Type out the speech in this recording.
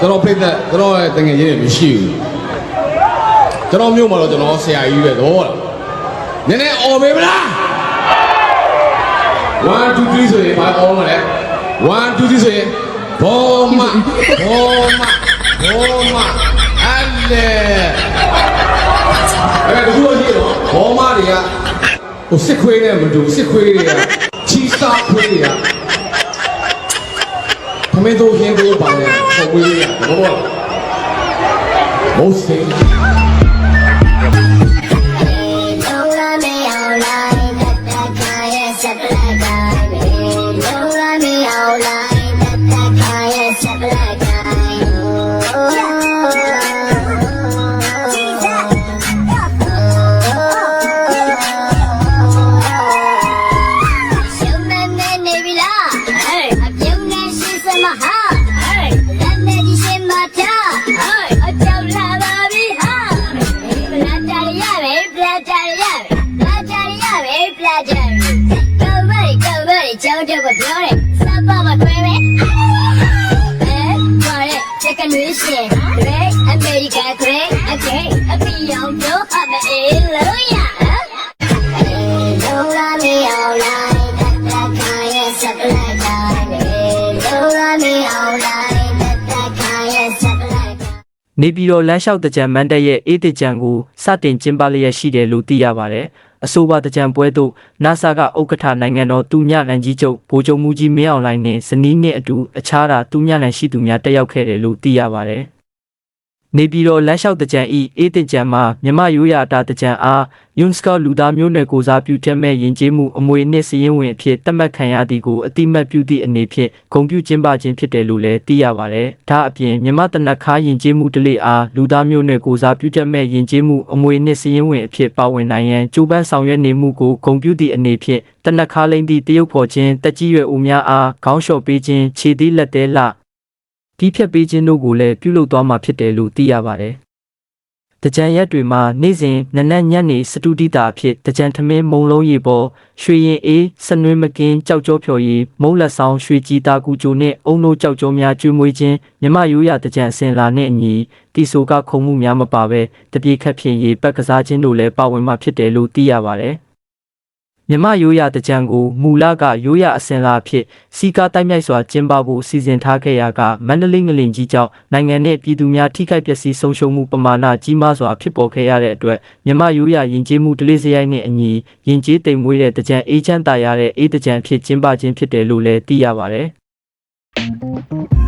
ကျွန်တော်ပြိသက်ကျွန်တော်ရဲ့တငယ်ချင်းတွေမရှိဘူးကျွန်တော်မြို့မှာတော့ကျွန်တော်ဆရာကြီးပဲသဘောလားနည်းနည်းអော်ပေးမလား1 2 3ဆိုရင်ဘာអော်မလဲ1 2 3ဆိုရင်ဘောမဘောမဘောမအဲ့လေအဲ့ဒါတို့ရှိတော့ဘောမတွေကဟိုစစ်ခွေးနဲ့မတူစစ်ခွေးတွေကချီစားခွေးတွေက ခမင်းတို့ရင်းတို့ပါနေပုံပွေးတွေကဘောဘောမိုးစိန် လုံးလာမေအောင်လိုက်တတ်တတ်ခိုင်းရဲ့စပလက်နေပြည်တော်လမ်းလျှောက်တကြံမန်းတက်ရဲ့အေးတကြံကိုစတင်ကျင်းပလျက်ရှိတယ်လို့သိရပါတယ်။ အဆိုပါတကြံပွဲသို့ NASA ကဥက္ကဋ္ဌနိုင်ငံတော်တူညလန်ကြီးချုပ်ဗိုလ်ချုပ်မှုကြီးမင်းအောင်လှိုင်နဲ့ဇနီးနဲ့အတူအခြားသာတူညလန်ရှိသူများတက်ရောက်ခဲ့တယ်လို့သိရပါတယ်။ နေပြည်တော်လမ်းလျှောက်တကြံဤအေးတကြံမှာမြမရိုးရာတာတကြံအားယွန်စကောလူသားမျိုးနွယ်ကိုစားပြုတက်မဲ့ယဉ်ကျေးမှုအမွေနှစ်စည်ရင်ဝင်အဖြစ်တတ်မှတ်ခံရသည်ကိုအတိမတ်ပြုသည့်အနေဖြင့်ဂုဏ်ပြုကျင်းပခြင်းဖြစ်တယ်လို့လည်းသိရပါတယ်။ဒါအပြင်မြမတနခါယဉ်ကျေးမှုတလေအားလူသားမျိုးနွယ်ကိုစားပြုတက်မဲ့ယဉ်ကျေးမှုအမွေနှစ်စည်ရင်ဝင်အဖြစ်ပါဝင်နိုင်ရန်ကြိုးပမ်းဆောင်ရွက်နေမှုကိုဂုဏ်ပြုသည့်အနေဖြင့်တနခါလိမ့်သည့်တရုတ်ဖော်ခြင်းတက်ကြီးရွယ်ဦးများအားခေါင်းလျှော်ပေးခြင်းခြေသီးလက်သေးလှ ဒီဖြတ်ပေးခြင်းတို့ကိုလည်းပြုလုပ်သွားမှာဖြစ်တယ်လို့သိရပါတယ်။တကြံရက်တွေမှာနေ့စဉ်နနက်ညနေစတူဒီတာအဖြစ်တကြံထမင်းမုံလုံးရီပေါ်ရွှေရင်အေးစနွေးမကင်းကြောက်ကြောဖြော်ရည်မုံလက်ဆောင်ရွှေကြည်တာကူကြိုနဲ့အုံနိုးကြောက်ကြောများကျွေးမွေးခြင်းမြမရိုးရတကြံအစင်လာနဲ့အညီတီဆိုကခုံမှုများမပါဘဲတပြေခတ်ဖြင့်ရေပက်ကစားခြင်းတို့လည်းပါဝင်မှာဖြစ်တယ်လို့သိရပါတယ်။ မြမရိုးရတကြံကိုမူလကရိုးရအစင်လာအဖြစ်စီကားတိုက်မြိုက်စွာကျင်းပဖို့စီစဉ်ထားခဲ့ရာကမန္တလေးငလင်ကြီးကြောင့်နိုင်ငံနဲ့ပြည်သူများထိခိုက်ပျက်စီးဆုံးရှုံးမှုပမာဏကြီးမားစွာဖြစ်ပေါ်ခဲ့ရတဲ့အတွက်မြမရိုးရယဉ်ကျေးမှုဒလေးစရိုက်နဲ့အညီယဉ်ကျေးတိမ်မွေးတဲ့တကြံအေးချမ်းသာရတဲ့အေးတကြံဖြစ်ကျင်းပခြင်းဖြစ်တယ်လို့လည်းသိရပါတယ်။